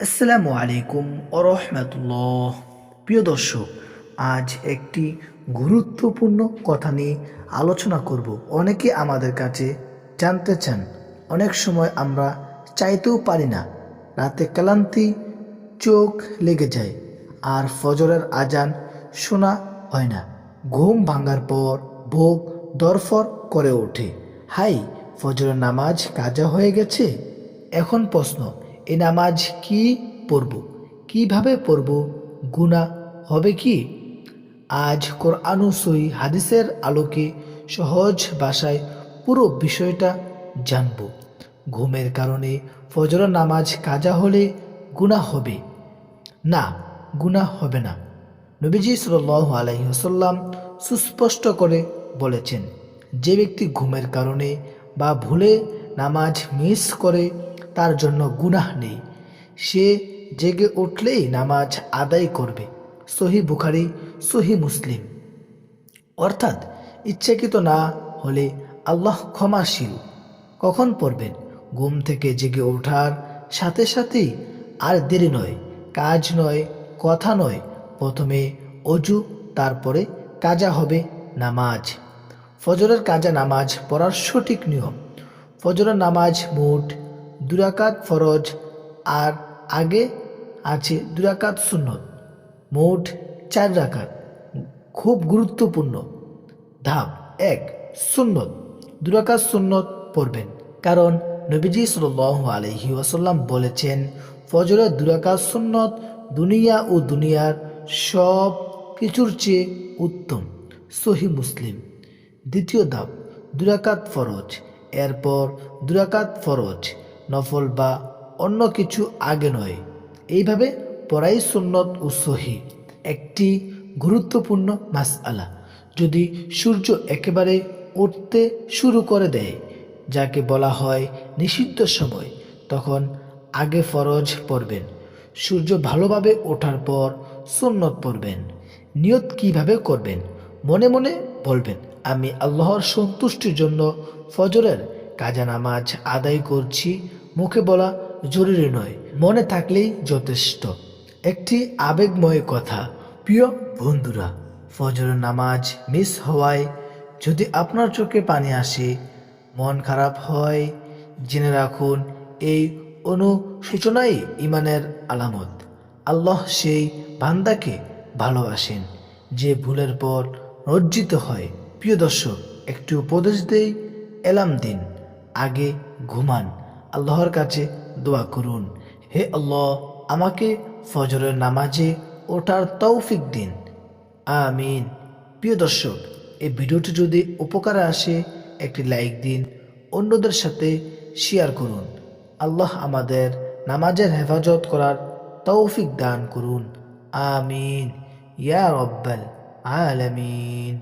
আসসালামু আলাইকুম ওরহমতুল্লাহ প্রিয় দর্শক, আজ একটি গুরুত্বপূর্ণ কথা নিয়ে আলোচনা করব। অনেকে আমাদের কাছে জানতে চান, অনেক সময় আমরা চাইতেও পারি না, রাতে ক্লান্তি চোখ লেগে যায় আর ফজরের আজান শোনা হয় না। ঘুম ভাঙার পর ভোগ দরফর করে ওঠে। হাই, ফজরের নামাজ কাজা হয়ে গেছে? এখন প্রশ্ন এই নামাজ কি পড়ব? কীভাবে পড়ব? গুণা হবে কি? আজ কোরআনু সই হাদিসের আলোকে সহজ ভাষায় পুরো বিষয়টা জানব। ঘুমের কারণে ফজর নামাজ কাজা হলে গুণা হবে। না গুণা হবে না। নবীজি সাল আলাইসাল্লাম সুস্পষ্ট করে বলেছেন, যে ব্যক্তি ঘুমের কারণে বা ভুলে নামাজ মিস করে তার জন্য গুনাহ নেই। সে জেগে উঠলেই নামাজ আদায় করবে। সহি বুখারি, সহি মুসলিম। অর্থাৎ ইচ্ছাকৃত না হলে আল্লাহ ক্ষমাশীল। কখন পড়বেন? ঘুম থেকে জেগে ওঠার সাথে সাথেই আর দেরি নয়, কাজ নয়, কথা নয়। প্রথমে অজু, তারপরে কাজা হবে নামাজ। ফজরের কাজা নামাজ পড়ার সঠিক নিয়ম। ফজরের নামাজ মোট দুরাকাত ফরজ আর আগে আছে দুরাকাত সুন্নত। মোট চার রাকাত। খুব গুরুত্বপূর্ণ। ধাপ এক, সুন্নত। দুরাকাত সুন্নত পড়বেন। কারণ নবীজি সাল আলহি ওয়াসাল্লাম বলেছেন, ফজরের দুরাকাত সুন্নত দুনিয়া ও দুনিয়ার সব কিছুর চেয়ে উত্তম। সহি মুসলিম। দ্বিতীয় ধাপ, দুরাকাত ফরজ। এরপর দুরাকাত ফরজ। নফল বা অন্য কিছু আগে নয়। এইভাবে পড়াই সুন্নত ও সহি একটি গুরুত্বপূর্ণ মাস আলা যদি সূর্য একেবারে উঠতে শুরু করে দেয়, যাকে বলা হয় নিষিদ্ধ সময়, তখন আগে ফরজ পড়বেন। সূর্য ভালোভাবে ওঠার পর সুন্নত পড়বেন। নিয়ত কীভাবে করবেন? মনে মনে বলবেন, আমি আল্লাহর সন্তুষ্টির জন্য ফজরের কাজা নামাজ আদায় করছি, মুখে বলা জরুরি নয়, মনে থাকলেই যথেষ্ট। একটি আবেগময় কথা, প্রিয় বন্ধুরা, ফজরের নামাজ মিস হওয়ায় যদি আপনার চোখে পানি আসে, মন খারাপ হয়, জেনে রাখুন এই অনুসূচনাই ইমানের আলামত। আল্লাহ সেই বান্দাকে ভালোবাসেন, যে ভুলের পর রজ্জিত হয়। প্রিয় দর্শক, একটি উপদেশ দেই, এলাম দিন। আগে ঘুমান। আল্লাহর কাছে দোয়া করুন। হে আল্লাহ, আমাকে ফজরের নামাজে ওঠার তৌফিক দিন। আমিন। প্রিয় দর্শক, এই ভিডিওটি যদি উপকারে আসে, একটি লাইক দিন, অন্যদের সাথে শেয়ার করুন। আল্লাহ আমাদের নামাজের হেফাজত করার তৌফিক দান করুন। আমিন। ইয়া রব্বাল আলামিন।